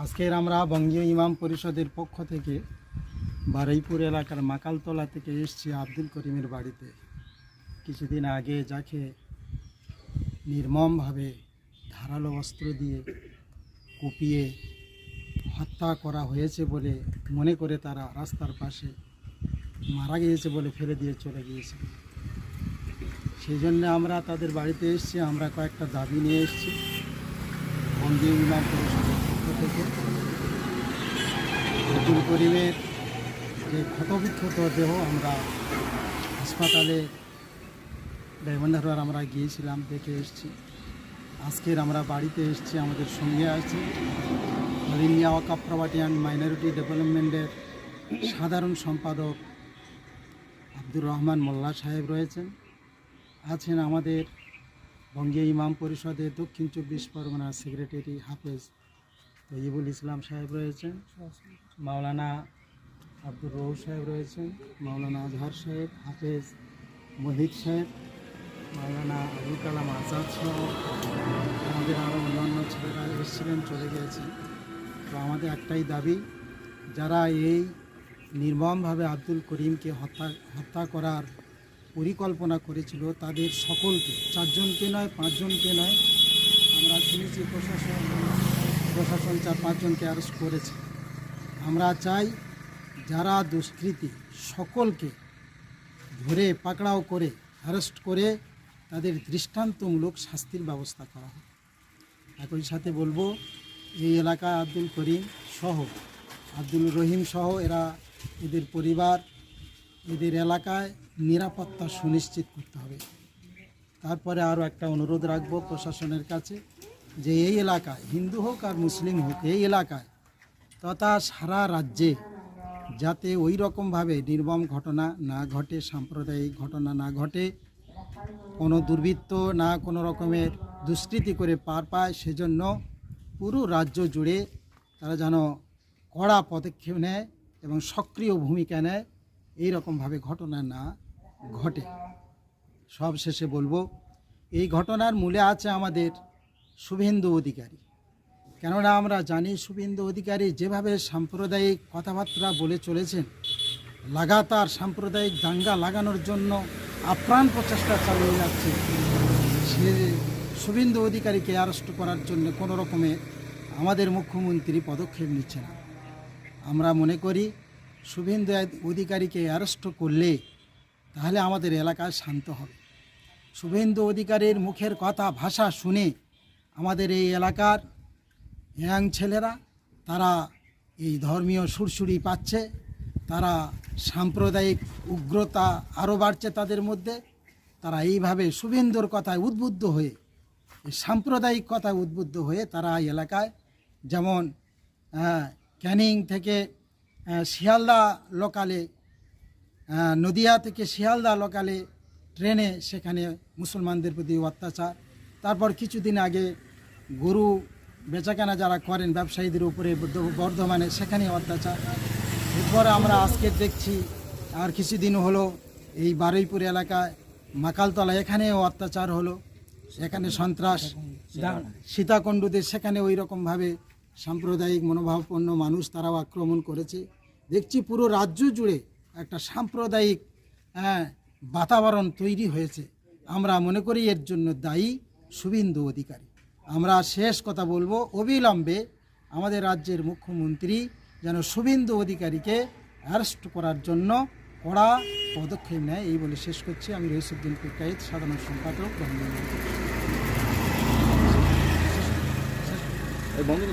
আজকের আমরা বঙ্গীয় ইমাম পরিষদের পক্ষ থেকে বারুইপুর এলাকার মাকালতলা থেকে এসেছি আব্দুল করিমের বাড়িতে। কিছুদিন আগে যাকে নির্মমভাবে ধারালো অস্ত্র দিয়ে কুপিয়ে হত্যা করা হয়েছে বলে মনে করে তারা রাস্তার পাশে মারা গিয়েছে বলে ফেলে দিয়ে চলে গিয়েছে। সেই জন্য আমরা তাদের বাড়িতে এসেছি, আমরা কয়েকটা দাবি নিয়ে এসেছি। বঙ্গীয় ইমাম পরিষদের পক্ষ থেকে আব্দুল করিমের যে ক্ষতবিক্ষত দেহ আমরা হাসপাতালে ডায়মন্ডারবার আমরা গিয়েছিলাম, দেখে এসেছি। আজকের আমরা বাড়িতে এসেছি, আমাদের সঙ্গে আছে All India Waqf and minority ডেভেলপমেন্টের সাধারণ সম্পাদক আব্দুর রহমান মোল্লা সাহেব রয়েছেন। আছেন আমাদের বঙ্গীয় ইমাম পরিষদের দক্ষিণ চব্বিশ পরগনার সেক্রেটারি হাফেজ তৈবুল ইসলাম সাহেব রয়েছেন, মাওলানা আব্দুর রৌফ সাহেব রয়েছেন, মাওলানা আজহার সাহেব, হাফেজ মহিদ সাহেব, মাওলানা আবুল কালাম আজাদ সহ আমাদের আরও অন্যান্য ছেলেরা এসেছিলেন, চলে গিয়েছেন। তো আমাদের একটাই দাবি, যারা এই নির্মমভাবে আব্দুল করিমকে হত্যা হত্যা করার পরিকল্পনা করেছিল, তাদের সকলকে, চারজনকে নয়, পাঁচজনকে নয়, আমরা শুনেছি প্রশাসন প্রশাসন চার পাঁচজনকে অ্যারেস্ট করেছে। আমরা চাই যারা দুষ্কৃতী সকলকে ধরে, পাকড়াও করে অ্যারেস্ট করে তাদের দৃষ্টান্তমূলক শাস্তির ব্যবস্থা করা হয় একই সাথে বলব, এই এলাকায় আব্দুল করিম সহ, আব্দুল রহিম সহ এরা এদের পরিবার, এদের এলাকায় নিরাপত্তা সুনিশ্চিত করতে হবে। তারপরে আরও একটা অনুরোধ রাখব প্রশাসনের কাছে। যে এই এলাকায়, হিন্দু হোক আর মুসলিম হোক, এই এলাকায় তথা সারা রাজ্যে যাতে ওই রকমভাবে নির্মম ঘটনা না ঘটে, সাম্প্রদায়িক ঘটনা না ঘটে, কোনো দুর্বৃত্ত না কোনো রকমের দুষ্কৃতি করে পার পায়, সেজন্য পুরো রাজ্য জুড়ে তারা যেন কড়া পদক্ষেপ নেয় এবং সক্রিয় ভূমিকা নেয়, এই রকমভাবে ঘটনা না ঘটে। সব শেষে বলব, এই ঘটনার মূলে আছে আমাদের শুভেন্দু অধিকারী। কেননা আমরা জানি শুভেন্দু অধিকারী যেভাবে সাম্প্রদায়িক কথাবার্তা বলে চলেছেন, লাগাতার সাম্প্রদায়িক দাঙ্গা লাগানোর জন্য আপ্রাণ প্রচেষ্টা চালিয়ে যাচ্ছে, সে শুভেন্দু অধিকারীকে অ্যারেস্ট করার জন্য কোনো রকমের আমাদের মুখ্যমন্ত্রী পদক্ষেপ নিচ্ছে না। আমরা মনে করি শুভেন্দু অধিকারীকে অ্যারেস্ট করলে তাহলে আমাদের এলাকায় শান্ত হবে। শুভেন্দু অধিকারীর মুখের কথা, ভাষা শুনে আমাদের এই এলাকার ইয়াং ছেলেরা, তারা এই ধর্মীয় সুরসুরি পাচ্ছে, তারা সাম্প্রদায়িক উগ্রতা আরও বাড়ছে তাদের মধ্যে, তারা এইভাবে শুভেন্দুর কথায় উদ্বুদ্ধ হয়ে সাম্প্রদায়িক কথায় উদ্বুদ্ধ হয়ে তারা এই এলাকায়, যেমন ক্যানিং থেকে শিয়ালদা লোকালে নদিয়া থেকে শিয়ালদা লোকালে ট্রেনে সেখানে মুসলমানদের প্রতি অত্যাচার তারপর কিছুদিন আগে গরু বেচাকেনা যারা করেন ব্যবসায়ীদের উপরে বর্ধমানে সেখানে অত্যাচার। এরপর আমরা আজকে দেখছি আর কিছুদিন হলো এই বারুইপুর এলাকায় মাকালতলা এখানেও অত্যাচার হলো। এখানে সন্ত্রাস সীতাকুণ্ডুতে সেখানে ওই রকমভাবে সাম্প্রদায়িক মনোভাবপন্ন মানুষ তারাও আক্রমণ করেছে। দেখছি পুরো রাজ্য জুড়ে একটা সাম্প্রদায়িক হ্যাঁ, বাতাবরণ তৈরি হয়েছে। আমরা মনে করি এর জন্য দায়ী। শুভেন্দু অধিকারী। আমরা শেষ কথা বলব। অবিলম্বে আমাদের রাজ্যের মুখ্যমন্ত্রী যেন শুভেন্দু অধিকারীকে অ্যারেস্ট করার জন্য কড়া পদক্ষেপ নেয় এই বলে শেষ করছি। আমি রহিসুদ্দিন পিকাইত সাধারণ সম্পাদক বন্ধ